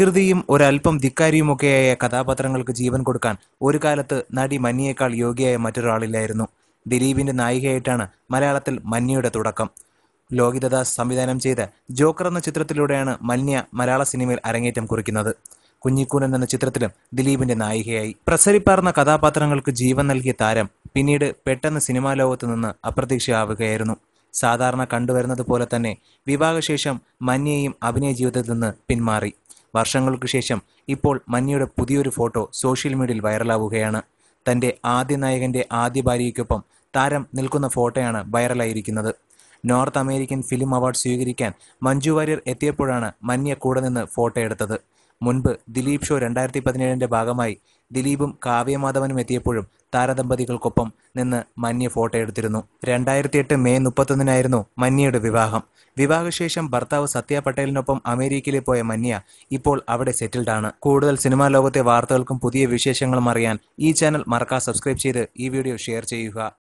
വികൃതിയും ഒരല്പം ധിക്കാരിയുമൊക്കെയായ കഥാപാത്രങ്ങൾക്ക് ജീവൻ കൊടുക്കാൻ ഒരു കാലത്ത് നടി മന്നിയേക്കാൾ യോഗ്യയായ മറ്റൊരാളില്ലായിരുന്നു. ദിലീപിന്റെ നായികയായിട്ടാണ് മലയാളത്തിൽ മന്യയുടെ തുടക്കം. ലോകിതദാസ് സംവിധാനം ചെയ്ത ജോക്കർ എന്ന ചിത്രത്തിലൂടെയാണ് മന്യ മലയാള സിനിമയിൽ അരങ്ങേറ്റം കുറിക്കുന്നത്. കുഞ്ഞിക്കൂനൻ എന്ന ചിത്രത്തിലും ദിലീപിന്റെ നായികയായി. പ്രസരിപ്പാർന്ന കഥാപാത്രങ്ങൾക്ക് ജീവൻ നൽകിയ താരം പിന്നീട് പെട്ടെന്ന് സിനിമാ ലോകത്ത് നിന്ന് അപ്രതീക്ഷയാവുകയായിരുന്നു. സാധാരണ കണ്ടുവരുന്നത് പോലെ തന്നെ വിവാഹശേഷം മന്യയും അഭിനയ ജീവിതത്തിൽ നിന്ന് പിന്മാറി. വർഷങ്ങൾക്ക് ശേഷം ഇപ്പോൾ മഞ്ഞയുടെ പുതിയൊരു ഫോട്ടോ സോഷ്യൽ മീഡിയയിൽ വൈറലാവുകയാണ്. തന്റെ ആദ്യ നായകന്റെ ആദ്യ ഭാര്യയ്ക്കൊപ്പം താരം നിൽക്കുന്ന ഫോട്ടോയാണ് വൈറലായിരിക്കുന്നത്. നോർത്ത് അമേരിക്കൻ ഫിലിം അവാർഡ് സ്വീകരിക്കാൻ മഞ്ജു വാര്യർ എത്തിയപ്പോഴാണ് മന്യ കൂടെ നിന്ന് ഫോട്ടോ എടുത്തത്. മുൻപ് ദിലീപ് ഷോ രണ്ടായിരത്തി പതിനേഴിന്റെ ഭാഗമായി ദിലീപും കാവ്യമാധവനും എത്തിയപ്പോഴും താരദമ്പതികൾക്കൊപ്പം നിന്ന് മന്യ ഫോട്ടോ എടുത്തിരുന്നു. രണ്ടായിരത്തി എട്ട് മെയ് മുപ്പത്തൊന്നിനായിരുന്നു മന്യയുടെ വിവാഹം. വിവാഹശേഷം ഭർത്താവ് സത്യ പട്ടേലിനൊപ്പം അമേരിക്കയിൽ പോയ മന്യ ഇപ്പോൾ അവിടെ സെറ്റിൽഡ് ആണ്. കൂടുതൽ സിനിമാ ലോകത്തെ വാർത്തകൾക്കും പുതിയ വിശേഷങ്ങളും അറിയാൻ ഈ ചാനൽ മറക്കാതെ സബ്സ്ക്രൈബ് ചെയ്ത് ഈ വീഡിയോ ഷെയർ ചെയ്യുക.